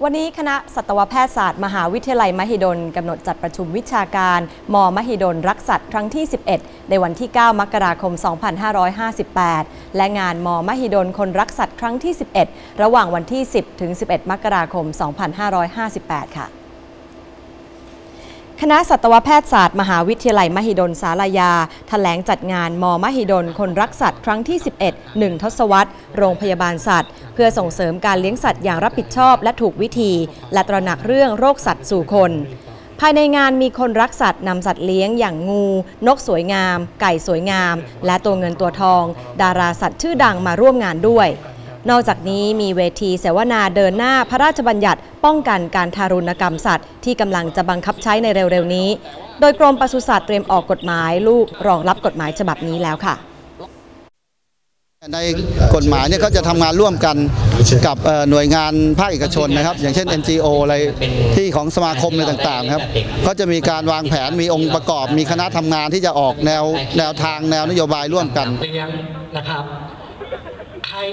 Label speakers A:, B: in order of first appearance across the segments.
A: วันนี้คณะสัตวแพทยศาสตร์ มหาวิทยาลัยมหิดลกำหนดจัดประชุมวิชาการ มมหิดลรักสัตว์ครั้งที่ 11 ในวันที่ 9 มกราคม 2558 และงานมมหิดลคนรักสัตว์ครั้งที่ 11 ระหว่างวันที่ 10 ถึง 11 มกราคม 2558 ค่ะ คณะสัตวแพทยศาสตร์มหาวิทยาลัยมหิดลสารยาแถลงจัดงานมมหิดลคนรักสัตว์ครั้งที่ 11 1 ทศวรรษ โรงพยาบาลสัตว์ เพื่อส่งเสริมการเลี้ยงสัตว์อย่างรับผิดชอบและถูกวิธี และตระหนักเรื่องโรคสัตว์สู่คน ภายในงานมีคนรักสัตว์นำสัตว์เลี้ยงอย่างงู นกสวยงาม ไก่สวยงาม และตัวเงินตัวทอง ดาราสัตว์ชื่อดังมาร่วมงานด้วย นอกจากนี้มีเวทีเสวนาเดินหน้าพระราชบัญญัติ ป้องกันการทารุณกรรมสัตว์ ที่กำลังจะบังคับใช้ในเร็วๆนี้ โดยกรมปศุสัตว์เตรียมออกกฎหมายลูกรองรับกฎหมายฉบับนี้แล้วค่ะ
B: ในกฎหมายเนี่ยก็จะทำงานร่วมกันกับหน่วยงานภาคเอกชนนะครับ อย่างเช่น NGO อะไรที่ของสมาคมอะไรต่างๆครับก็จะมีการวางแผนมีองค์ประกอบ มีคณะทำงานที่จะออกแนวแนวทางแนวนโยบายร่วมกัน
C: เลี้ยงนะครับ ใคร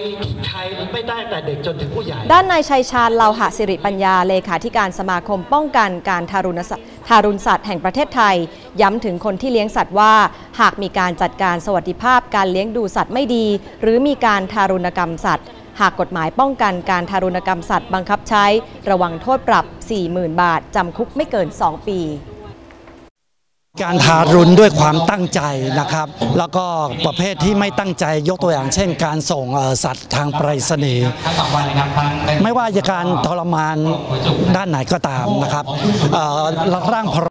C: ใครไม่ได้แต่เด็กจนถึงผู้ใหญ่
A: ด้านนายชัยชาญเลาหะสิริปัญญาเลขาธิการสมาคมป้องกันการทารุณสัตว์ทารุณสัตว์แห่งประเทศไทย ย้ำถึงคนที่เลี้ยงสัตว์ว่า หากมีการจัดการสวัสดิภาพการเลี้ยงดูสัตว์ไม่ดี หรือมีการทารุณกรรมสัตว์ หากกฎหมายป้องกันการทารุณกรรมสัตว์บังคับใช้ ระวังโทษปรับ 40,000 บาทจำคุกไม่เกิน 2 ปี
D: การทารุณด้วยความตั้งใจนะครับ แล้วก็ประเภทที่ไม่ตั้งใจยกตัวอย่างเช่น การส่งสัตว์ทางไปรษณีย์ไม่ว่าจะการทรมานด้านไหนก็ตามนะครับร่างพร